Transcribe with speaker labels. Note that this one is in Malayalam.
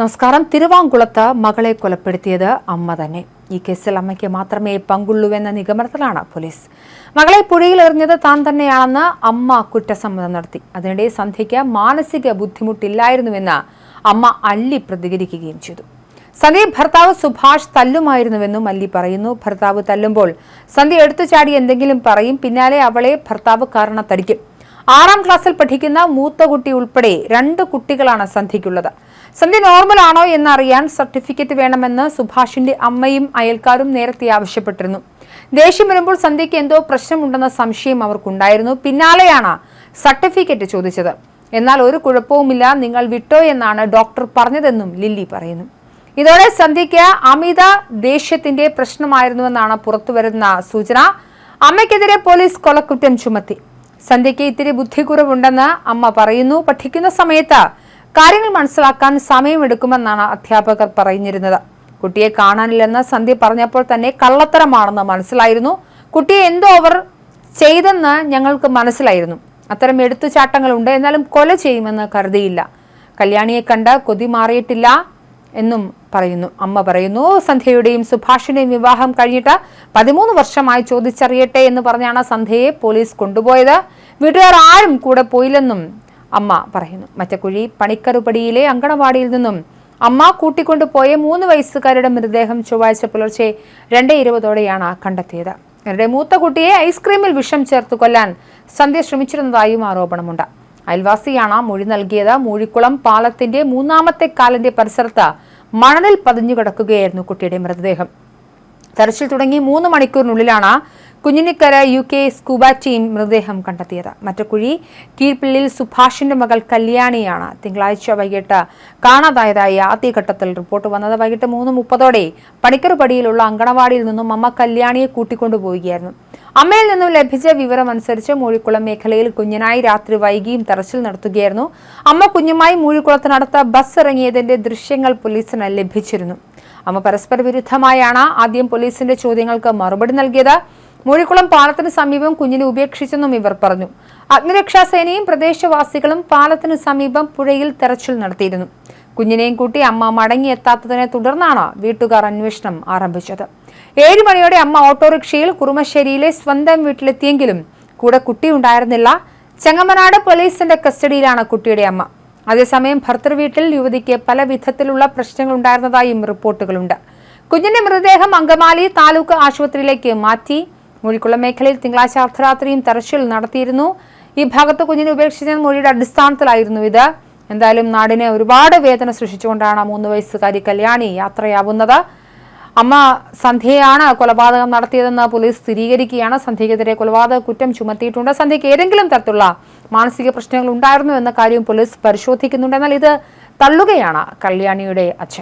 Speaker 1: നമസ്കാരം. തിരുവാങ്കുളത്ത് മകളെ കൊലപ്പെടുത്തിയത് അമ്മ തന്നെ. ഈ കേസിൽ അമ്മയ്ക്ക് മാത്രമേ പങ്കുള്ളൂവെന്ന നിഗമനത്തിലാണ് പോലീസ്. മകളെ പുഴയിൽ എറിഞ്ഞത് താൻ തന്നെയാണെന്ന് അമ്മ കുറ്റസമ്മതം നടത്തി. അതിനിടെ സന്ധ്യയ്ക്ക് മാനസിക ബുദ്ധിമുട്ടില്ലായിരുന്നുവെന്ന് അമ്മ അല്ലി പ്രതികരിക്കുകയും ചെയ്തു. സന്ധ്യ ഭർത്താവ് സുഭാഷ് തല്ലുമായിരുന്നുവെന്നും അല്ലി പറയുന്നു. ഭർത്താവ് തല്ലുമ്പോൾ സന്ധ്യ എടുത്തു ചാടി എന്തെങ്കിലും പറയും. പിന്നാലെ അവളെ ഭർത്താവ് കാരണത്തടിക്കും. ആറാം ക്ലാസ്സിൽ പഠിക്കുന്ന മൂത്ത കുട്ടി ഉൾപ്പെടെ രണ്ട് കുട്ടികളാണ് സന്ധ്യയ്ക്കുള്ളത് സന്ധ്യ നോർമൽ ആണോ എന്നറിയാൻ സർട്ടിഫിക്കറ്റ് വേണമെന്ന് സുഭാഷിന്റെ അമ്മയും അയൽക്കാരും നേരത്തെ ആവശ്യപ്പെട്ടിരുന്നു. ദേഷ്യം വരുമ്പോൾ സന്ധ്യയ്ക്ക് എന്തോ പ്രശ്നമുണ്ടെന്ന സംശയം അവർക്കുണ്ടായിരുന്നു. പിന്നാലെയാണ് സർട്ടിഫിക്കറ്റ് ചോദിച്ചത്. എന്നാൽ ഒരു കുഴപ്പവുമില്ല നിങ്ങൾ വിട്ടോ എന്നാണ് ഡോക്ടർ പറഞ്ഞതെന്നും ലില്ലി പറയുന്നു. ഇതോടെ സന്ധ്യയ്ക്ക് അമിത ദേഷ്യത്തിന്റെ പ്രശ്നമായിരുന്നുവെന്നാണ് പുറത്തുവരുന്ന സൂചന. അമ്മയ്ക്കെതിരെ പോലീസ് കൊലക്കുറ്റം ചുമത്തി. സന്ധ്യയ്ക്ക് ഇത്തിരി ബുദ്ധിക്കുറവുണ്ടെന്ന് അമ്മ പറയുന്നു. പഠിക്കുന്ന സമയത്ത് കാര്യങ്ങൾ മനസ്സിലാക്കാൻ സമയമെടുക്കുമെന്നാണ് അധ്യാപകർ പറഞ്ഞിരുന്നത്. കുട്ടിയെ കാണാനില്ലെന്ന് സന്ധ്യ പറഞ്ഞപ്പോൾ തന്നെ കള്ളത്തരമാണെന്ന് മനസ്സിലായിരുന്നു. കുട്ടിയെ എന്തോ അവർ ചെയ്തെന്ന് ഞങ്ങൾക്ക് മനസ്സിലായിരുന്നു. അത്തരം എടുത്തുചാട്ടങ്ങളുണ്ട് എന്നാലും കൊല ചെയ്യുമെന്ന് കരുതിയില്ല. കല്യാണിയെ കണ്ട് കൊതി മാറിയിട്ടില്ല. എന്നും പറയുന്നു. അമ്മ പറയുന്നു സന്ധ്യയുടെയും സുഭാഷിന്റെയും വിവാഹം കഴിഞ്ഞിട്ട് പതിമൂന്ന് വർഷമായി ചോദിച്ചറിയട്ടെ എന്ന് പറഞ്ഞാണ് സന്ധ്യയെ പോലീസ് കൊണ്ടുപോയത്. വീട്ടുകാർ ആരും കൂടെ പോയില്ലെന്നും അമ്മ പറയുന്നു. മറ്റക്കുഴി പണിക്കറുപടിയിലെ അങ്കണവാടിയിൽ നിന്നും അമ്മ കൂട്ടിക്കൊണ്ടുപോയ മൂന്ന് വയസ്സുകാരുടെ മൃതദേഹം ചൊവ്വാഴ്ച പുലർച്ചെ രണ്ട് ഇരുപതോടെയാണ് കണ്ടെത്തിയത്. ഇവരുടെ മൂത്ത കുട്ടിയെ ഐസ്ക്രീമിൽ വിഷം ചേർത്ത് കൊല്ലാൻ സന്ധ്യ ശ്രമിച്ചിരുന്നതായും ആരോപണമുണ്ട്. അയൽവാസിയാണ് മൊഴി നൽകിയത്. മൂഴിക്കുളം പാലത്തിന്റെ മൂന്നാമത്തെ കാലിന്റെ പരിസരത്ത് മണലിൽ പതിഞ്ഞു കിടക്കുകയായിരുന്നു കുട്ടിയുടെ മൃതദേഹം. തെരച്ചിൽ തുടങ്ങി മൂന്ന് മണിക്കൂറിനുള്ളിലാണ് Kunjinikkara U K scuba team മൃതദേഹം കണ്ടെത്തിയത്. മറ്റക്കുഴി കീഴ്പിള്ളിൽ സുഭാഷിന്റെ മകൾ കല്യാണിയാണ്. തിങ്കളാഴ്ച വൈകിട്ട് കാണാതായതായി ആദ്യഘട്ടത്തിൽ റിപ്പോർട്ട് വന്നത്. വൈകിട്ട് മൂന്ന് മുപ്പതോടെ പടിക്കറുപടിയിലുള്ള അങ്കണവാടിയിൽ നിന്നും അമ്മ കല്യാണിയെ കൂട്ടിക്കൊണ്ടുപോവുകയായിരുന്നു. അമ്മയിൽ നിന്നും ലഭിച്ച വിവരം അനുസരിച്ച് മൂഴിക്കുളം മേഖലയിൽ കുഞ്ഞിനായി രാത്രി വൈകിയും തെരച്ചിൽ നടത്തുകയായിരുന്നു. അമ്മ കുഞ്ഞുമായി മൂഴിക്കുളത്തിനടുത്ത ബസ് ഇറങ്ങിയതിന്റെ ദൃശ്യങ്ങൾ പോലീസിന് ലഭിച്ചിരുന്നു. അമ്മ പരസ്പര വിരുദ്ധമായാണ് ആദ്യം പോലീസിന്റെ ചോദ്യങ്ങൾക്ക് മറുപടി നൽകിയത്. മൂഴിക്കുളം പാലത്തിന് സമീപം കുഞ്ഞിനെ ഉപേക്ഷിച്ചെന്നും ഇവർ പറഞ്ഞു. അഗ്നിരക്ഷാ സേനയും പ്രദേശവാസികളും പാലത്തിന് സമീപം പുഴയിൽ തെരച്ചിൽ നടത്തിയിരുന്നു. കുഞ്ഞിനെയും കൂട്ടി അമ്മ മടങ്ങിയെത്താത്തതിനെ തുടർന്നാണ് വീട്ടുകാർ അന്വേഷണം ആരംഭിച്ചത്. ഏഴു മണിയോടെ അമ്മ ഓട്ടോറിക്ഷയിൽ കുറുമശ്ശേരിയിലെ സ്വന്തം വീട്ടിലെത്തിയെങ്കിലും കൂടെ കുട്ടിയുണ്ടായിരുന്നില്ല. ചെങ്ങമനാട് പോലീസിന്റെ കസ്റ്റഡിയിലാണ് കുട്ടിയുടെ അമ്മ. അതേസമയം ഭർത്തൃ വീട്ടിൽ യുവതിക്ക് പല വിധത്തിലുള്ള പ്രശ്നങ്ങൾ ഉണ്ടായിരുന്നതായും റിപ്പോർട്ടുകളുണ്ട്. കുഞ്ഞിന്റെ മൃതദേഹം അങ്കമാലി താലൂക്ക് ആശുപത്രിയിലേക്ക് മാറ്റി. മൂഴിക്കുളം മേഖലയിൽ തിങ്കളാഴ്ച അർദ്ധരാത്രിയും തെരച്ചിൽ നടത്തിയിരുന്നു. ഈ ഭാഗത്ത് കുഞ്ഞിനെ ഉപേക്ഷിച്ച മൊഴിയുടെ അടിസ്ഥാനത്തിലായിരുന്നു ഇത്. എന്തായാലും നാടിനെ ഒരുപാട് വേദന സൃഷ്ടിച്ചുകൊണ്ടാണ് മൂന്ന് വയസ്സുകാരി കല്യാണി യാത്രയാവുന്നത്. അമ്മ സന്ധ്യയാണ് കൊലപാതകം നടത്തിയതെന്ന് പോലീസ് സ്ഥിരീകരിക്കുകയാണ്. സന്ധ്യക്കെതിരെ കൊലപാതക കുറ്റം ചുമത്തിയിട്ടുണ്ട്. സന്ധ്യയ്ക്ക് ഏതെങ്കിലും തരത്തിലുള്ള മാനസിക പ്രശ്നങ്ങൾ ഉണ്ടായിരുന്നു എന്ന കാര്യം പോലീസ് പരിശോധിക്കുന്നുണ്ട്. എന്നാൽ ഇത് തള്ളുകയാണ് കല്യാണിയുടെ അച്ഛൻ.